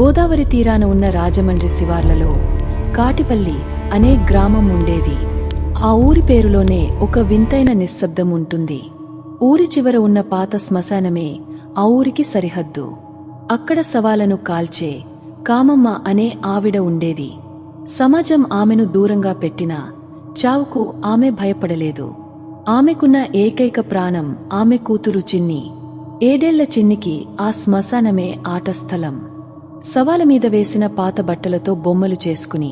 గోదావరి తీరాన ఉన్న రాజమండ్రి శివార్లలో కాటిపల్లి అనే గ్రామం ఉండేది. ఆ ఊరి పేరులోనే ఒక వింతైన నిశ్శబ్దం ఉంటుంది. ఊరి చివర ఉన్న పాత శ్మశానమే ఆ ఊరికి సరిహద్దు. అక్కడ సవాలను కాల్చే కామమ్మ అనే ఆవిడ ఉండేది. సమాజం ఆమెను దూరంగా పెట్టినా చావుకు ఆమె భయపడలేదు. ఆమెకున్న ఏకైక ప్రాణం ఆమె కూతురు చిన్ని. ఏడేళ్ళ చిన్నికి ఆ శ్మశానమే ఆటస్థలం. సవాల మీద వేసిన పాత బట్టలతో బొమ్మలు చేసుకుని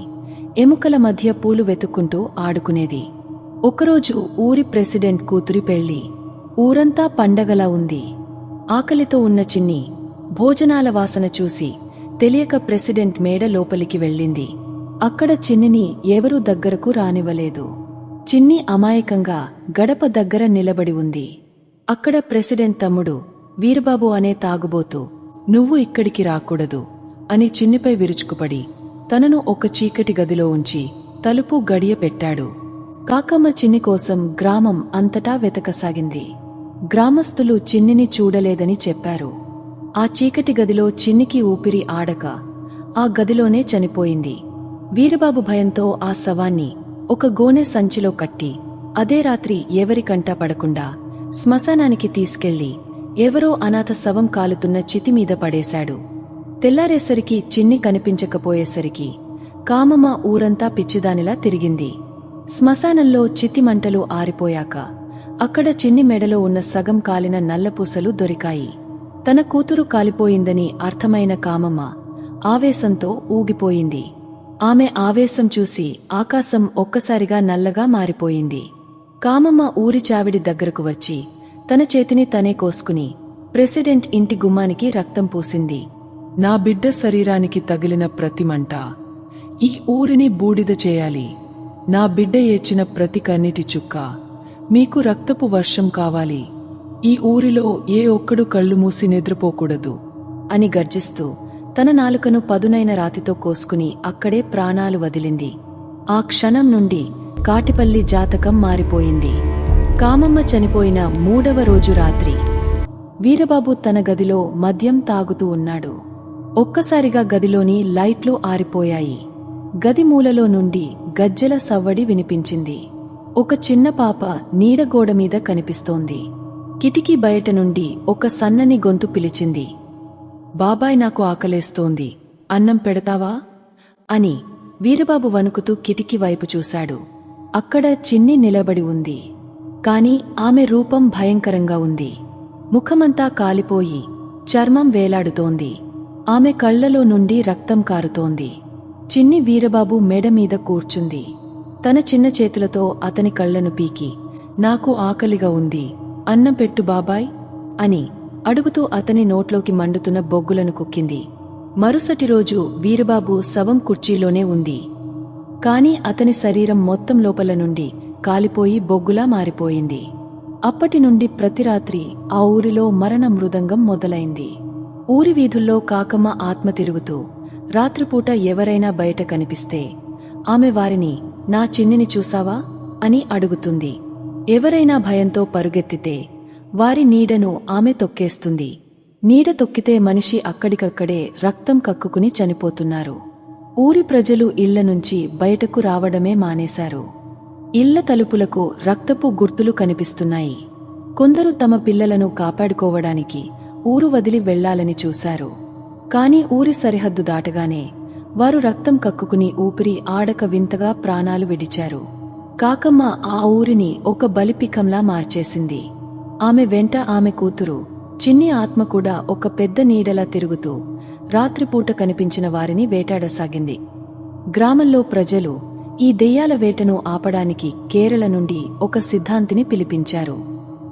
ఎముకల మధ్య పూలు వెతుక్కుంటూ ఆడుకునేది. ఒకరోజు ఊరి ప్రెసిడెంట్ కూతురి పెళ్ళి ఊరంతా పండగలా ఉంది. ఆకలితో ఉన్న చిన్ని భోజనాల వాసన చూసి తెలియక ప్రెసిడెంట్ మేడ లోపలికి వెళ్ళింది. అక్కడ చిన్నిని ఎవరూ దగ్గరకు రానివ్వలేదు. చిన్ని అమాయకంగా గడప దగ్గర నిలబడి ఉంది. అక్కడ ప్రెసిడెంట్ తమ్ముడు వీరబాబు అనే తాగుబోతూ నువ్వు ఇక్కడికి రాకూడదు. అని చిన్నిపై విరుచుకుపడి తనను ఒక చీకటి గదిలో ఉంచి తలుపు గడియ పెట్టాడు. కాకమ్మ చిన్ని కోసం గ్రామం అంతటా వెతకసాగింది. గ్రామస్తులు చిన్నిని చూడలేదని చెప్పారు. ఆ చీకటి గదిలో చిన్నికి ఊపిరి ఆడక ఆ గదిలోనే చనిపోయింది. వీరబాబు భయంతో ఆ శవాన్ని ఒక గోనె సంచిలో కట్టి అదే రాత్రి ఎవరికంటా పడకుండా శ్మశానానికి తీసుకెళ్ళి ఎవరో అనాథ శవం కాలుతున్న చితిమీద పడేశాడు. తెల్లారేసరికి చిన్ని కనిపించకపోయేసరికి కామమ్మ ఊరంతా పిచ్చిదానిలా తిరిగింది. శ్మశానంలో చితిమంటలు ఆరిపోయాక అక్కడ చిన్ని మెడలో ఉన్న సగం కాలిన నల్లపూసలు దొరికాయి. తన కూతురు కాలిపోయిందని అర్థమైన కామమ్మ ఆవేశంతో ఊగిపోయింది. ఆమె ఆవేశం చూసి ఆకాశం ఒక్కసారిగా నల్లగా మారిపోయింది. కామమ్మ ఊరి చావిడి దగ్గరకు వచ్చి తన చేతిని తనే కోసుకుని ప్రెసిడెంట్ ఇంటి గుమ్మానికి రక్తం పూసింది. నా బిడ్డ శరీరానికి తగిలిన ప్రతి మంట ఈ ఊరిని బూడిద చేయాలి. నా బిడ్డ ఏడ్చిన ప్రతి కన్నిటి చుక్క. మీకు రక్తపు వర్షం కావాలి. ఈ ఊరిలో ఏ ఒక్కడు కళ్ళు మూసి నిద్రపోకూడదు అని గర్జిస్తూ తన నాలుకను పదునైన రాతితో కోసుకుని అక్కడే ప్రాణాలు వదిలింది. ఆ క్షణం నుండి కాటిపల్లి జాతకం మారిపోయింది. కామమ్మ చనిపోయిన మూడవ రోజు రాత్రి వీరబాబు తన గదిలో మద్యం తాగుతూ ఉన్నాడు. ఒక్కసారిగా గదిలోని లైట్లు ఆరిపోయాయి. గది మూలలో నుండి గజ్జెల సవ్వడి వినిపించింది. ఒక చిన్న పాప నీడగోడ మీద కనిపిస్తోంది. కిటికీ బయట నుండి ఒక సన్నని గొంతు పిలిచింది. బాబాయ్ నాకు ఆకలేస్తోంది. అన్నం పెడతావా? అని వీరబాబు వణుకుతూ కిటికీ వైపు చూశాడు. అక్కడ చిన్ని నిలబడి ఉంది. కాని ఆమె రూపం భయంకరంగా ఉంది. ముఖమంతా కాలిపోయి చర్మం వేలాడుతోంది. ఆమె కళ్ళలో నుండి రక్తం కారుతోంది. చిన్ని వీరబాబు మెడ మీద కూర్చుంది. తన చిన్న చేతులతో అతని కళ్ళను పీకి నాకు ఆకలిగా ఉంది. అన్నం పెట్టు బాబాయ్ అని అడుగుతూ అతని నోట్లోకి మండుతున్న బొగ్గులను కుక్కింది. మరుసటి రోజు వీరబాబు శవం కుర్చీలోనే ఉంది. కాని అతని శరీరం మొత్తం లోపల నుండి కాలిపోయి బొగ్గులా మారిపోయింది. అప్పటి నుండి ప్రతి రాత్రి ఆ ఊరిలో మరణ మృదంగం మొదలైంది. ఊరి వీధుల్లో కాకమ్మ ఆత్మ తిరుగుతూ రాత్రిపూట ఎవరైనా బయట కనిపిస్తే ఆమె వారిని నా చిన్నిని చూసావా? అని అడుగుతుంది. ఎవరైనా భయంతో పరుగెత్తితే వారి నీడను ఆమె తొక్కేస్తుంది. నీడ తొక్కితే మనిషి అక్కడికక్కడే రక్తం కక్కుకుని చనిపోతున్నారు. ఊరి ప్రజలు ఇళ్ళ నుంచి బయటకు రావడమే మానేశారు. ఇళ్ళ తలుపులకు రక్తపు గుర్తులు కనిపిస్తున్నాయి. కొందరు తమ పిల్లలను కాపాడుకోవడానికి ఊరు వదిలి వెళ్ళాలని చూశారు. కాని ఊరి సరిహద్దు దాటగానే వారు రక్తం కక్కుకుని ఊపిరి ఆడక వింతగా ప్రాణాలు విడిచారు. కాకమ్మ ఆ ఊరిని ఒక బలిపికంలా మార్చేసింది. ఆమె వెంట ఆమె కూతురు చిన్ని ఆత్మ కూడా ఒక పెద్ద నీడలా తిరుగుతూ రాత్రిపూట కనిపించిన వారిని వేటాడసాగింది. గ్రామంలో ప్రజలు ఈ దెయ్యాల వేటను ఆపడానికి కేరళ నుండి ఒక సిద్ధాంతిని పిలిపించారు.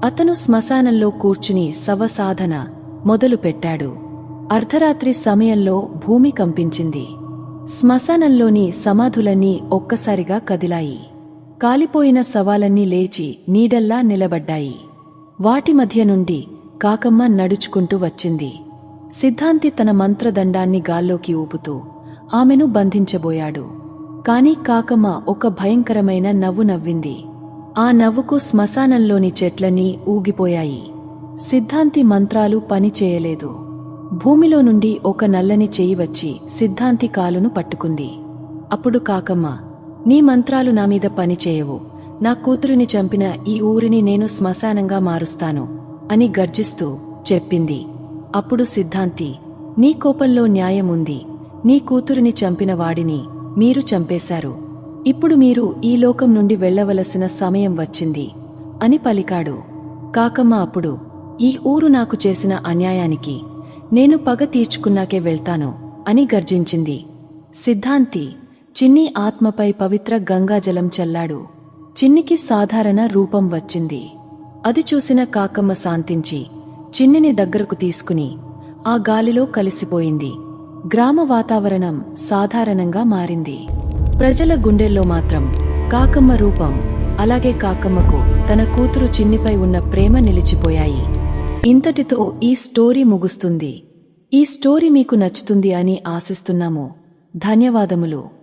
అతను శ్మశానంలో కూర్చుని శవసాధన మొదలుపెట్టాడు. అర్ధరాత్రి సమయంలో భూమి కంపించింది. శ్మశానంలోని సమాధులన్నీ ఒక్కసారిగా కదిలాయి. కాలిపోయిన శవాలన్నీ లేచి నీడల్లా నిలబడ్డాయి. వాటి మధ్య నుండి కాకమ్మ నడుచుకుంటూ వచ్చింది. సిద్ధాంతి తన మంత్రదండాన్ని గాల్లోకి ఊపుతూ ఆమెను బంధించబోయాడు. కాని కాకమ్మ ఒక భయంకరమైన నవ్వు నవ్వింది. ఆ నవ్వుకు శ్మశానంలోని చెట్లన్నీ ఊగిపోయాయి. సిద్ధాంతి మంత్రాలు పనిచేయలేదు. భూమిలో నుండి ఒక నల్లని చెయ్యి వచ్చి సిద్ధాంతి కాలును పట్టుకుంది. అప్పుడు కాకమ్మ నీ మంత్రాలు నా మీద పని చేయవు నా కూతురిని చంపిన ఈ ఊరిని నేను శ్మశానంగా మారుస్తాను అని గర్జిస్తూ చెప్పింది. అప్పుడు సిద్ధాంతి నీ కోపంలో న్యాయముంది నీ కూతురిని చంపిన వాడిని మీరు చంపేశారు. ఇప్పుడు మీరు ఈ లోకం నుండి వెళ్ళవలసిన సమయం వచ్చింది అని పలికాడు. కాకమ్మ అప్పుడు ఈ ఊరు నాకు చేసిన అన్యాయానికి నేను పగ తీర్చుకున్నాకే వెళ్తాను అని గర్జించింది. సిద్ధాంతి చిన్ని ఆత్మపై పవిత్ర గంగాజలం చల్లాడు. చిన్నికి సాధారణ రూపం వచ్చింది. అది చూసిన కాకమ్మ శాంతించి చిన్నిని దగ్గరకు తీసుకుని ఆ గాలిలో కలిసిపోయింది. గ్రామ వాతావరణం సాధారణంగా మారింది. ప్రజల గుండెల్లో మాత్రం కాకమ్మ రూపం అలాగే కాకమ్మకు తన కూతురు చిన్నిపై ఉన్న ప్రేమ నిలిచిపోయాయి. ఇంతటితో ఈ స్టోరీ ముగుస్తుంది. ఈ స్టోరీ మీకు నచ్చుతుంది అని ఆశిస్తున్నాము. ధన్యవాదములు.